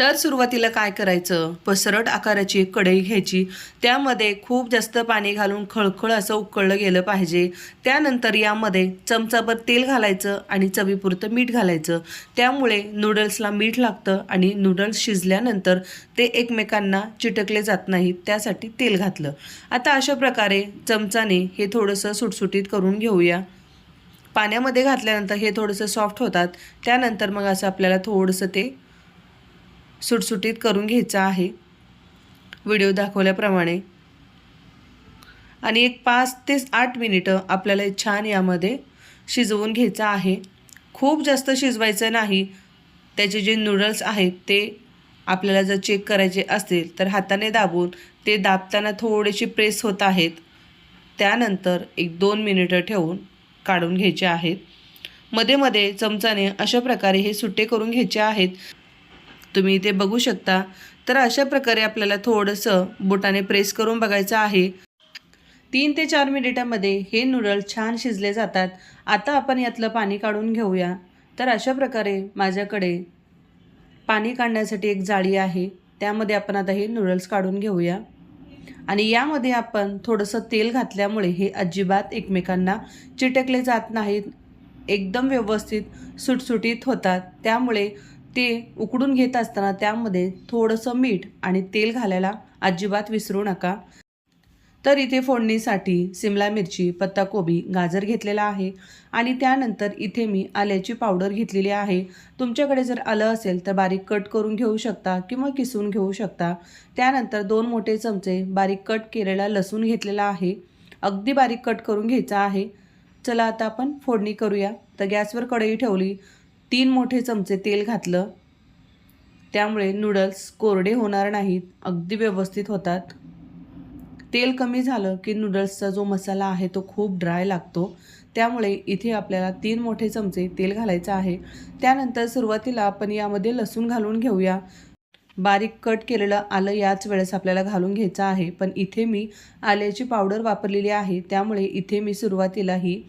तर सुरुवातीला काय करायचं? पसरट आकाराची एक कढई घ्यायची. त्यामध्ये खूप जास्त पाणी घालून खळखळ असं उकळलं गेलं पाहिजे. त्यानंतर यामध्ये चमचाभर तेल घालायचं आणि चवीपुरतं मीठ घालायचं. त्यामुळे नूडल्सला मीठ लागतं आणि नूडल्स शिजल्यानंतर ते एकमेकांना चिटकले जात नाहीत त्यासाठी तेल घातलं. आता अशा प्रकारे चमचाने हे थोडंसं सुटसुटीत करून घेऊया. पाण्यामध्ये घातल्यानंतर हे थोडंसं सॉफ्ट होतात. त्यानंतर मग असं आपल्याला थोडंसं ते सुटसुटीत करून घ्यायचं आहे. व्हिडिओ दाखवल्याप्रमाणे. आणि एक पाच ते आठ मिनिटं आपल्याला छान यामध्ये शिजवून घ्यायचं आहे. खूप जास्त शिजवायचं नाही. त्याचे जे नूडल्स आहेत ते आपल्याला जर चेक करायचे असतील तर हाताने दाबून ते दाबताना थोडेसे प्रेस होत आहेत. त्यानंतर एक दोन मिनिटं ठेवून काढून घ्यायचे आहेत. मध्ये मध्ये चमचाने अशा प्रकारे हे सुट्टे करून घ्यायचे आहेत. तुम्ही इथे बघू शकता. तर अशा प्रकारे आपल्याला थोडंसं बोटाने प्रेस करून बघायचं आहे. तीन ते चार मिनिटामध्ये हे नूडल्स छान शिजले जातात. आता आपण यातलं पाणी काढून घेऊया. तर अशा प्रकारे माझ्याकडे पाणी काढण्यासाठी एक जाळी आहे. त्यामध्ये आपण आता हे नूडल्स काढून घेऊया. आणि यामध्ये आपण थोडंसं तेल घातल्यामुळे हे अजिबात एकमेकांना चिटकले जात नाहीत. एकदम व्यवस्थित सुटसुटीत होतात. त्यामुळे ते उकडून घेत असताना त्यामध्ये थोडंसं मीठ आणि तेल घालायला अजिबात विसरू नका. तर इथे फोडणीसाठी सिमला मिरची पत्ताकोबी गाजर घेतलेला आहे आणि त्यानंतर इथे मी आल्याची पावडर घेतलेली आहे. तुमच्याकडे जर आलं असेल तर बारीक कट करून घेऊ शकता किंवा किसून घेऊ शकता. त्यानंतर दोन मोठे चमचे बारीक कट केलेला लसूण घेतलेला आहे. अगदी बारीक कट करून घ्यायचा आहे. चला आता आपण फोडणी करूया. तर गॅसवर कढई ठेवली. तीन मोठे चमचे तेल घातलं. त्यामुळे नूडल्स कोरडे होणार नाहीत अगदी व्यवस्थित होतात. तेल कमी झालं की नूडल्सचा जो मसाला आहे तो खूप ड्राय लागतो. त्यामुळे इथे आपल्याला तीन मोठे चमचे तेल घालायचं आहे. त्यानंतर सुरुवातीला आपण यामध्ये लसूण घालून घेऊया. बारीक कट केलेलं आलं याच वेळेस आपल्याला घालून घ्यायचं आहे. पण इथे मी आल्याची पावडर वापरलेली आहे. त्यामुळे इथे मी सुरुवातीला ही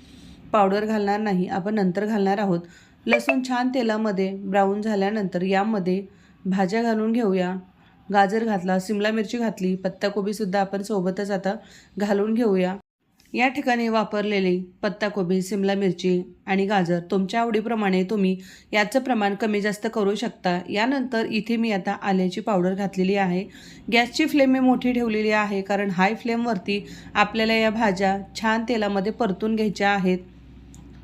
पावडर घालणार नाही. आपण नंतर घालणार आहोत. लसूण छान तेलामध्ये ब्राऊन झाल्यानंतर यामध्ये भाज्या घालून घेऊया. गाजर घातला सिमला मिरची घातली पत्ताकोबीसुद्धा आपण सोबतच आता घालून घेऊया. या ठिकाणी वापरलेली पत्ताकोबी सिमला मिरची आणि गाजर तुमच्या आवडीप्रमाणे तुम्ही याचं प्रमाण कमी जास्त करू शकता. यानंतर इथे मी आता आल्याची पावडर घातलेली आहे. गॅसची फ्लेम मी मोठी ठेवलेली आहे कारण हाय फ्लेमवरती आपल्याला या भाज्या छान तेलामध्ये परतून घ्यायच्या आहेत.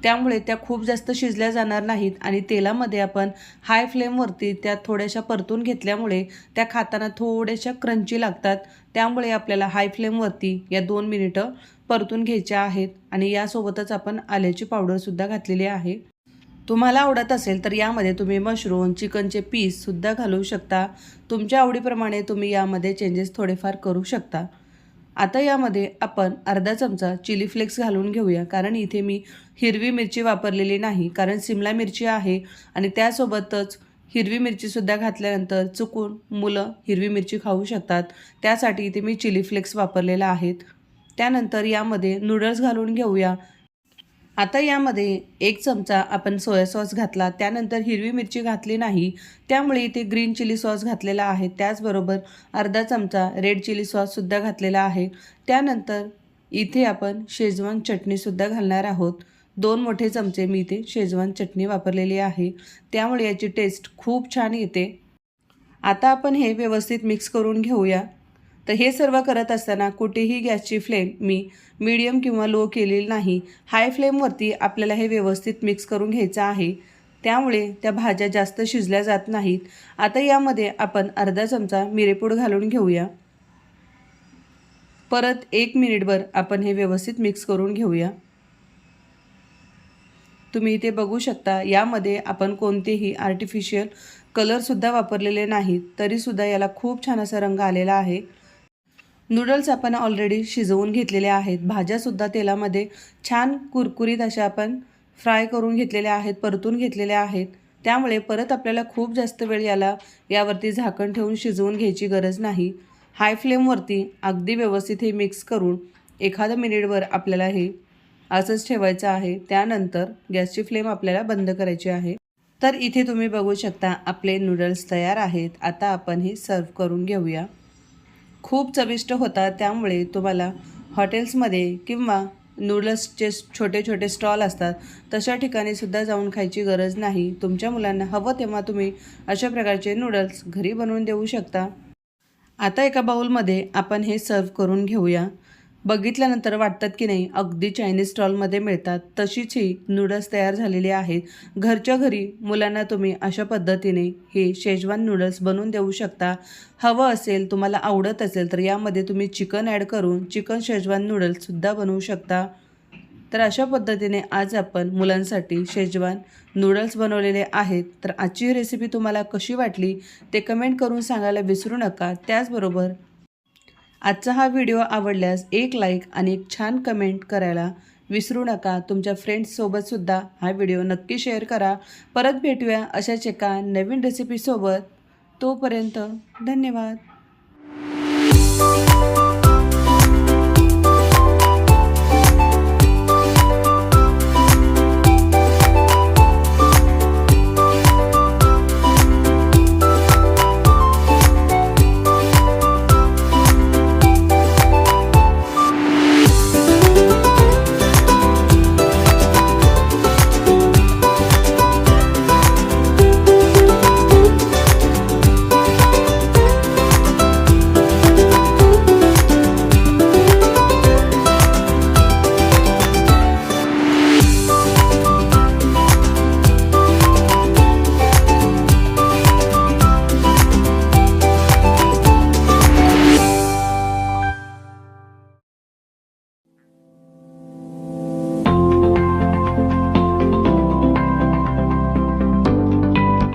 त्यामुळे त्या खूप जास्त शिजल्या जाणार नाहीत आणि तेलामध्ये आपण हाय फ्लेमवरती त्या थोड्याशा परतून घेतल्यामुळे त्या खाताना थोड्याशा क्रंची लागतात. त्यामुळे आपल्याला हाय फ्लेमवरती या दोन मिनिटं परतून घ्यायच्या आहेत आणि यासोबतच आपण आल्याची पावडरसुद्धा घातलेली आहे. तुम्हाला आवडत असेल तर यामध्ये तुम्ही मशरूम चिकनचे पीससुद्धा घालू शकता. तुमच्या आवडीप्रमाणे तुम्ही यामध्ये चेंजेस थोडेफार करू शकता. आता यामध्ये आपण अर्धा चमचा चिली फ्लेक्स घालून घेऊया कारण इथे मी हिरवी मिरची वापरलेली नाही कारण सिमला मिरची आहे आणि त्यासोबतच हिरवी मिरचीसुद्धा घातल्यानंतर चुकून मुलं हिरवी मिरची खाऊ शकतात. त्यासाठी इथे मी चिली फ्लेक्स वापरलेला आहेत त्यानंतर यामध्ये नूडल्स घालून घेऊया. आता यामध्ये एक चमचा आपण सोया सॉस घातला त्यानंतर हिरवी मिरची घातली नाही त्यामुळे इथे ग्रीन चिली सॉस घातलेला आहे. त्याचबरोबर अर्धा चमचा रेड चिली सॉससुद्धा घातलेला आहे. त्यानंतर इथे आपण शेजवान चटणीसुद्धा घालणार आहोत. दोन मोठे चमचे मी इथे शेजवान चटणी वापरलेली आहे. त्यामुळे याची टेस्ट खूप छान येते. आता आपण हे व्यवस्थित मिक्स करून घेऊया. तर हे सर्व करत असताना कुठेही गॅसची फ्लेम मी मीडियम किंवा लो केलेली नाही. हाय फ्लेमवरती आपल्याला हे व्यवस्थित मिक्स करून घ्यायचं आहे. त्यामुळे त्या भाज्या जास्त शिजल्या जात नाहीत. आता यामध्ये आपण अर्धा चमचा मिरेपूड घालून घेऊया. परत एक मिनिटभर आपण हे व्यवस्थित मिक्स करून घेऊया. तुम्ही इथे बघू शकता यामध्ये आपण कोणतेही आर्टिफिशियल कलरसुद्धा वापरलेले नाहीत. तरीसुद्धा याला खूप छान असा रंग आलेला आहे. नूडल्स आपण ऑलरेडी शिजवून घेतलेले आहेत. भाज्यासुद्धा तेलामध्ये छान कुरकुरीत अशा आपण फ्राय करून घेतलेल्या आहेत परतून घेतलेल्या आहेत. त्यामुळे परत आपल्याला खूप जास्त वेळ याला यावरती झाकण ठेवून शिजवून घ्यायची गरज नाही. हाय फ्लेमवरती अगदी व्यवस्थित हे मिक्स करून एखादं मिनिटभर आपल्याला हे असंच ठेवायचं आहे. त्यानंतर गॅसची फ्लेम आपल्याला बंद करायची आहे. तर इथे तुम्ही बघू शकता आपले नूडल्स तयार आहेत. आता आपण हे सर्व करून घेऊया. खूप चविष्ट होतात त्यामुळे तुम्हाला हॉटेल्समध्ये किंवा नूडल्सचे छोटे छोटे स्टॉल असतात तशा ठिकाणी सुद्धा जाऊन खायची गरज नाही. तुमच्या मुलांना हवं तेव्हा तुम्ही अशा प्रकारचे नूडल्स घरी बनवून देऊ शकता. आता एका बाउलमध्ये आपण हे सर्व करून घेऊया. बघितल्यानंतर वाटतात की नाही अगदी चायनीज स्टॉलमध्ये मिळतात. तशीच ही नूडल्स तयार झालेली आहेत. घरच्या घरी मुलांना तुम्ही अशा पद्धतीने हे शेजवान नूडल्स बनवून देऊ शकता. हवं असेल तुम्हाला आवडत असेल तर यामध्ये तुम्ही चिकन ॲड करून चिकन शेजवान नूडल्ससुद्धा बनवू शकता. तर अशा पद्धतीने आज आपण मुलांसाठी शेजवान नूडल्स बनवलेले आहेत. तर आजची रेसिपी तुम्हाला कशी वाटली ते कमेंट करून सांगायला विसरू नका. त्याचबरोबर आजचा हा व्हिडिओ आवडल्यास एक लाईक आणि एक छान कमेंट करायला विसरू नका. तुमच्या फ्रेंड्ससोबतसुद्धा हा व्हिडिओ नक्की शेअर करा. परत भेटूया अशाच एका नवीन रेसिपीसोबत तोपर्यंत धन्यवाद.